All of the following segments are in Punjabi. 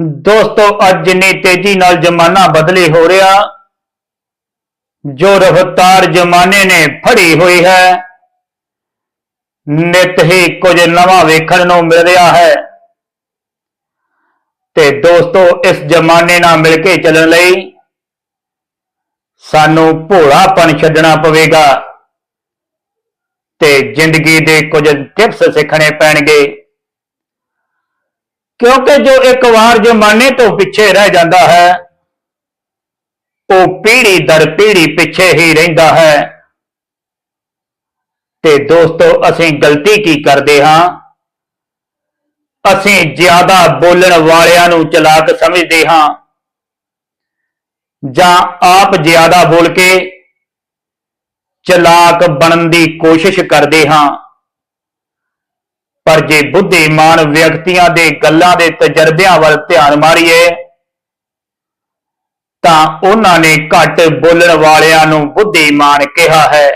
ਦੋਸਤੋ, ਅੱਜ ਜਿੰਨੀ ਤੇਜ਼ੀ ਨਾਲ ਜ਼ਮਾਨਾ ਬਦਲੇ ਹੋ ਰਿਹਾ, ਜੋ ਰਫ਼ਤਾਰ ਜ਼ਮਾਨੇ ਨੇ ਫੜੀ ਹੋਈ ਹੈ, ਨਿਤ ਹੀ ਕੁਝ ਨਵਾਂ ਵੇਖਣ ਨੂੰ ਮਿਲ ਰਿਹਾ ਹੈ। ਤੇ ਦੋਸਤੋ, ਇਸ ਜ਼ਮਾਨੇ ਨਾਲ ਮਿਲ ਕੇ ਚੱਲਣ ਲਈ ਸਾਨੂੰ ਭੋਲਾਪਨ ਛੱਡਣਾ ਪਵੇਗਾ ਤੇ ਜ਼ਿੰਦਗੀ ਦੇ ਕੁਝ ਟਿਪਸ ਸਿੱਖਣੇ ਪੈਣਗੇ। ਕਿਉਂਕਿ ਜੋ ਇੱਕ ਵਾਰ ਜ਼ਮਾਨੇ ਤੋਂ ਪਿੱਛੇ ਰਹਿ ਜਾਂਦਾ ਹੈ, ਉਹ ਪੀੜੀ ਦਰ ਪੀੜੀ ਪਿੱਛੇ ਹੀ ਰਹਿੰਦਾ ਹੈ। ਤੇ ਦੋਸਤੋ, ਅਸੀਂ ਗਲਤੀ ਕੀ ਕਰਦੇ ਹਾਂ? ਅਸੀਂ ਜ਼ਿਆਦਾ ਬੋਲਣ ਵਾਲਿਆਂ ਨੂੰ ਚਲਾਕ ਸਮਝਦੇ ਹਾਂ ਜਾਂ ਆਪ ਜ਼ਿਆਦਾ ਬੋਲ ਕੇ ਚਲਾਕ ਬਣਨ ਦੀ ਕੋਸ਼ਿਸ਼ ਕਰਦੇ ਹਾਂ? ਪਰ ਜੇ ਬੁੱਧੀਮਾਨ ਵਿਅਕਤੀਆਂ ਦੇ ਗੱਲਾਂ ਦੇ ਤਜਰਬਿਆਂ ਵੱਲ ਧਿਆਨ ਮਾਰੀਏ, ਤਾਂ ਉਹਨਾਂ ਨੇ ਘੱਟ ਬੋਲਣ ਵਾਲਿਆਂ ਨੂੰ ਬੁੱਧੀਮਾਨ ਕਿਹਾ ਹੈ।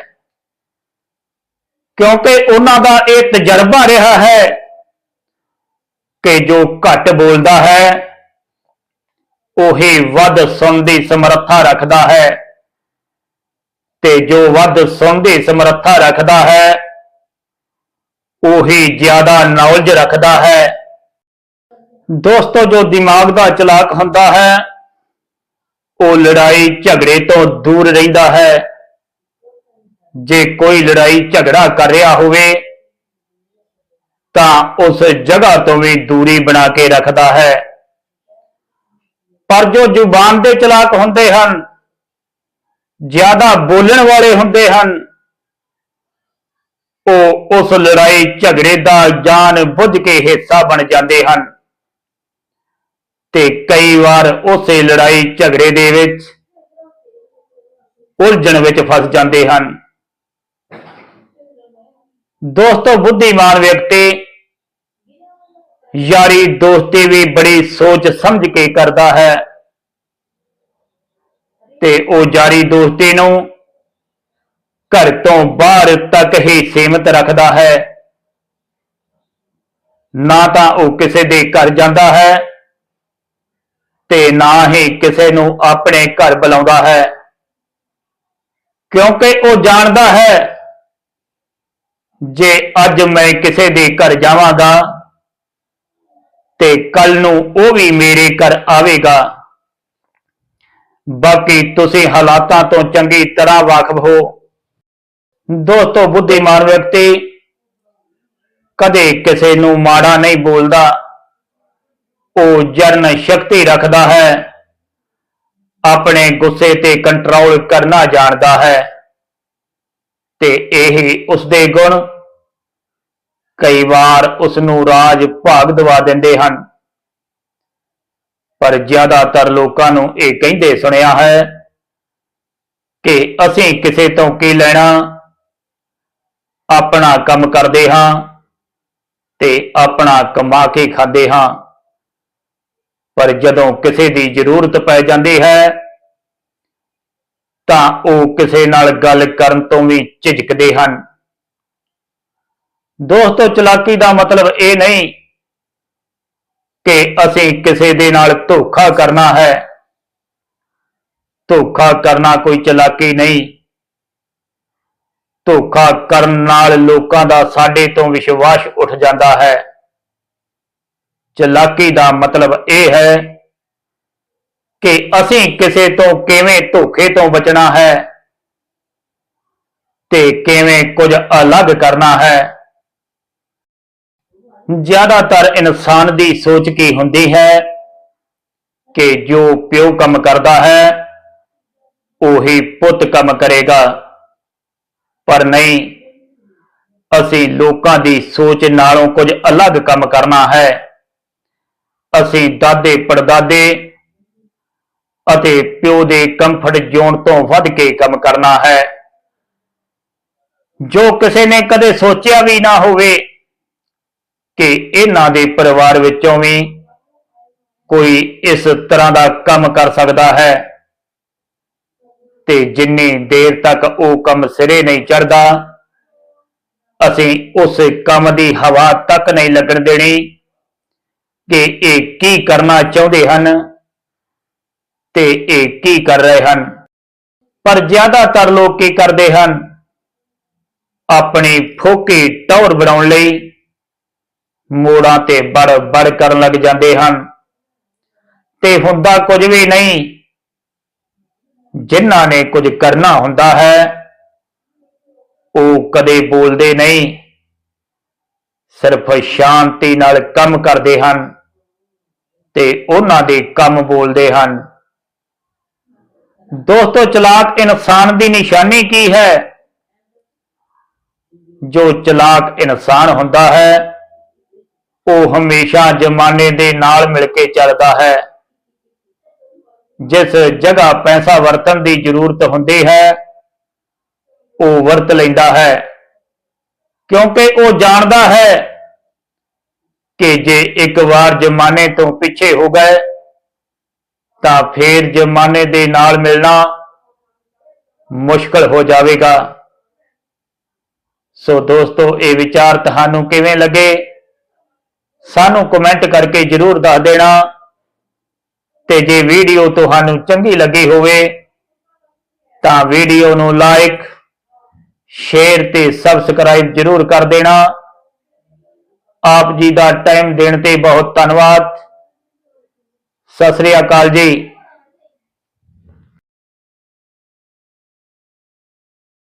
ਕਿਉਂਕਿ ਉਹਨਾਂ ਦਾ ਇਹ ਤਜਰਬਾ ਰਿਹਾ ਹੈ ਕਿ ਜੋ ਘੱਟ ਬੋਲਦਾ ਹੈ, ਉਹੀ ਵੱਧ ਸੁਣਨ ਦੀ ਸਮਰੱਥਾ ਰੱਖਦਾ ਹੈ। ਤੇ ਜੋ ਵੱਧ ਸੁਣਨ ਦੀ ਸਮਰੱਥਾ ਰੱਖਦਾ ਹੈ ਉਹੀ ਜ਼ਿਆਦਾ ਨੌਲੇਜ ਰੱਖਦਾ ਹੈ। ਦੋਸਤੋ, ਜੋ ਦਿਮਾਗ ਦਾ ਚਲਾਕ ਹੁੰਦਾ ਹੈ, ਉਹ ਲੜਾਈ ਝਗੜੇ ਤੋਂ ਦੂਰ ਰਹਿੰਦਾ ਹੈ। ਜੇ ਕੋਈ ਲੜਾਈ ਝਗੜਾ ਕਰ ਰਿਹਾ ਹੋਵੇ, ਤਾਂ ਉਸ ਜਗ੍ਹਾ ਤੋਂ ਵੀ ਦੂਰੀ ਬਣਾ ਕੇ ਰੱਖਦਾ ਹੈ। ਪਰ ਜੋ ਜ਼ੁਬਾਨ ਦੇ ਚਲਾਕ ਹੁੰਦੇ ਹਨ, ਜ਼ਿਆਦਾ ਬੋਲਣ ਵਾਲੇ ਹੁੰਦੇ ਹਨ ਉਹ ਉਸ ਲੜਾਈ ਝਗੜੇ ਦਾ ਜਾਣ ਬੁੱਝ ਕੇ ਹਿੱਸਾ ਬਣ ਜਾਂਦੇ ਹਨ। ਤੇ ਕਈ ਵਾਰ ਉਸੇ ਲੜਾਈ ਝਗੜੇ ਦੇ ਵਿੱਚ ਉਲਝਣ ਵਿੱਚ ਫਸ ਜਾਂਦੇ ਹਨ। ਦੋਸਤੋ, ਬੁੱਧੀਮਾਨ ਵਿਅਕਤੀ ਯਾਰੀ ਦੋਸਤੀ ਵੀ ਬੜੀ ਸੋਚ ਸਮਝ ਕੇ ਕਰਦਾ ਹੈ ਤੇ ਉਹ ਯਾਰੀ ਦੋਸਤੀ ਨੂੰ ਘਰ ਤੋਂ ਬਾਹਰ ਤੱਕ ਹੀ ਸੀਮਿਤ ਰੱਖਦਾ ਹੈ। ਨਾ ਤਾਂ ਉਹ ਕਿਸੇ ਦੇ ਘਰ ਜਾਂਦਾ ਹੈ ਤੇ ਨਾ ਹੀ ਕਿਸੇ ਨੂੰ ਆਪਣੇ ਘਰ ਬੁਲਾਉਂਦਾ ਹੈ। ਕਿਉਂਕਿ ਉਹ ਜਾਣਦਾ ਹੈ, ਜੇ ਅੱਜ ਮੈਂ ਕਿਸੇ ਦੇ ਘਰ ਜਾਵਾਂਗਾ ਤੇ ਕੱਲ ਨੂੰ ਉਹ ਵੀ ਮੇਰੇ ਘਰ ਆਵੇਗਾ। ਬਾਕੀ ਤੁਸੀਂ ਹਾਲਾਤਾਂ ਤੋਂ ਚੰਗੀ ਤਰ੍ਹਾਂ ਵਾਕਫ ਹੋ। ਦੋਸਤੋ, ਬੁੱਧੀਮਾਨ ਵਿਅਕਤੀ ਕਦੇ ਕਿਸੇ ਨੂੰ ਮਾੜਾ ਨਹੀਂ ਬੋਲਦਾ। ਉਹ ਜਰਨ ਸ਼ਕਤੀ ਰੱਖਦਾ ਹੈ। ਆਪਣੇ ਗੁੱਸੇ ਤੇ ਕੰਟਰੋਲ ਕਰਨਾ ਜਾਣਦਾ ਹੈ। ਤੇ ਇਹ ਉਸਦੇ ਗੁਣ ਕਈ ਵਾਰ ਉਸ ਨੂੰ ਰਾਜ ਭਾਗ ਦਵਾ ਦਿੰਦੇ ਹਨ। ਪਰ ਜ਼ਿਆਦਾਤਰ ਲੋਕਾਂ ਨੂੰ ਇਹ ਕਹਿੰਦੇ ਸੁਣਿਆ ਹੈ ਕਿ ਅਸੀਂ ਕਿਸੇ ਤੋਂ ਕੀ ਲੈਣਾ ਆਪਣਾ ਕੰਮ ਕਰਦੇ ਹਾਂ ਤੇ ਆਪਣਾ ਕਮਾ ਕੇ ਖਾਂਦੇ ਹਾਂ। ਪਰ ਜਦੋਂ ਕਿਸੇ ਦੀ ਜ਼ਰੂਰਤ ਪੈ ਜਾਂਦੀ ਹੈ, ਤਾਂ ਉਹ ਕਿਸੇ ਨਾਲ ਗੱਲ ਕਰਨ ਤੋਂ ਵੀ ਝਿਜਕਦੇ ਹਨ। ਦੋਸਤੋ, ਚਲਾਕੀ ਦਾ ਮਤਲਬ ਇਹ ਨਹੀਂ ਕਿ ਅਸੀਂ ਕਿਸੇ ਦੇ ਨਾਲ ਧੋਖਾ ਕਰਨਾ ਹੈ। ਧੋਖਾ ਕਰਨਾ ਕੋਈ ਚਲਾਕੀ ਨਹੀਂ। ਧੋਖਾ ਕਰਨ ਨਾਲ ਲੋਕਾਂ ਦਾ ਸਾਡੇ ਤੋਂ ਵਿਸ਼ਵਾਸ ਉੱਠ ਜਾਂਦਾ ਹੈ। ਚਲਾਕੀ ਦਾ ਮਤਲਬ ਇਹ ਹੈ ਕਿ ਅਸੀਂ ਕਿਸੇ ਤੋਂ ਕਿਵੇਂ ਧੋਖੇ ਤੋਂ ਬਚਣਾ ਹੈ ਤੇ ਕਿਵੇਂ ਕੁਝ ਅਲੱਗ ਕਰਨਾ ਹੈ। ਜ਼ਿਆਦਾਤਰ ਇਨਸਾਨ ਦੀ ਸੋਚ ਕੀ ਹੁੰਦੀ ਹੈ ਕਿ ਜੋ ਪਿਓ ਕੰਮ ਕਰਦਾ ਹੈ, ਉਹੀ ਪੁੱਤ ਕੰਮ ਕਰੇਗਾ। ਪਰ ਨਹੀਂ, ਅਸੀਂ ਲੋਕਾਂ ਦੀ ਸੋਚ ਨਾਲੋਂ ਕੁਝ ਅਲੱਗ ਕੰਮ ਕਰਨਾ ਹੈ। ਅਸੀਂ ਦਾਦੇ ਪੜਦਾਦੇ ਅਤੇ ਪਿਓ ਦੇ ਕੰਫਰਟ ਜ਼ੋਨ ਤੋਂ ਵੱਧ ਕੇ ਕੰਮ ਕਰਨਾ ਹੈ। ਜੋ ਕਿਸੇ ਨੇ ਕਦੇ ਸੋਚਿਆ ਵੀ ਨਾ ਹੋਵੇ ਕਿ ਇਹਨਾਂ ਦੇ ਪਰਿਵਾਰ ਵਿੱਚੋਂ ਵੀ ਕੋਈ ਇਸ ਤਰ੍ਹਾਂ ਦਾ ਕੰਮ ਕਰ ਸਕਦਾ ਹੈ। ਤੇ ਜਿੰਨੀ ਦੇਰ ਤੱਕ ਉਹ ਕੰਮ ਸਿਰੇ ਨਹੀਂ ਚੜਦਾ ਅਸੀਂ ਉਸ ਕੰਮ ਦੀ ਹਵਾ ਤੱਕ ਨਹੀਂ ਲੱਗਣ ਦੇਣੀ ਕਿ ਇਹ ਕੀ ਕਰਨਾ ਚਾਹੁੰਦੇ ਹਨ ਤੇ ਇਹ ਕੀ ਕਰ ਰਹੇ ਹਨ। ਪਰ ਜ਼ਿਆਦਾਤਰ ਲੋਕ ਕੀ ਕਰਦੇ ਹਨ? ਆਪਣੀ ਫੋਕੀ ਟੌਰ ਬਣਾਉਣ ਲਈ ਮੋੜਾਂ ਤੇ ਬੜ ਬੜ ਕਰਨ ਲੱਗ ਜਾਂਦੇ ਹਨ। ਤੇ ਹੁੰਦਾ ਕੁਝ ਵੀ ਨਹੀਂ। ਜਿਨ੍ਹਾਂ ਨੇ ਕੁਝ ਕਰਨਾ ਹੁੰਦਾ ਹੈ, ਉਹ ਕਦੇ ਬੋਲਦੇ ਨਹੀਂ। ਸਿਰਫ ਸ਼ਾਂਤੀ ਨਾਲ ਕੰਮ ਕਰਦੇ ਹਨ ਤੇ ਉਹਨਾਂ ਦੇ ਕੰਮ ਬੋਲਦੇ ਹਨ। ਦੋਸਤੋ, ਚਲਾਕ ਇਨਸਾਨ ਦੀ ਨਿਸ਼ਾਨੀ ਕੀ ਹੈ? ਜੋ ਚਲਾਕ ਇਨਸਾਨ ਹੁੰਦਾ ਹੈ, ਉਹ ਹਮੇਸ਼ਾ ਜ਼ਮਾਨੇ ਦੇ ਨਾਲ ਮਿਲ ਕੇ ਚੱਲਦਾ ਹੈ। ਜਿਸ ਜਗ੍ਹਾ ਪੈਸਾ ਵਰਤਣ ਦੀ ਜ਼ਰੂਰਤ ਹੁੰਦੀ ਹੈ, ਉਹ ਵਰਤ ਲੈਂਦਾ ਹੈ। ਕਿਉਂਕਿ ਉਹ ਜਾਣਦਾ ਹੈ ਕਿ ਜੇ ਇੱਕ ਵਾਰ ਜ਼ਮਾਨੇ ਤੋਂ ਪਿੱਛੇ ਹੋ ਗਏ, ਤਾਂ ਫੇਰ ਜ਼ਮਾਨੇ ਦੇ ਨਾਲ ਮਿਲਣਾ ਮੁਸ਼ਕਲ ਹੋ ਜਾਵੇਗਾ। ਸੋ ਦੋਸਤੋ, ਇਹ ਵਿਚਾਰ ਤੁਹਾਨੂੰ ਕਿਵੇਂ ਲੱਗੇ? ਸਾਨੂੰ ਕਮੈਂਟ ਕਰਕੇ ਜਰੂਰ ਦੱਸ ਦੇਣਾ। ਤੇ ਜੇ ਵੀਡੀਓ ਤੁਹਾਨੂੰ ਚੰਗੀ ਲੱਗੀ ਹੋਵੇ, ਤਾਂ ਵੀਡੀਓ ਨੂੰ ਲਾਈਕ ਸ਼ੇਅਰ ਤੇ ਸਬਸਕ੍ਰਾਈਬ ਜਰੂਰ ਕਰ ਦੇਣਾ। ਆਪ ਜੀ ਦਾ ਟਾਈਮ ਦੇਣ ਤੇ ਬਹੁਤ ਧੰਨਵਾਦ। ਸਤਿ ਸ੍ਰੀ ਅਕਾਲ ਜੀ।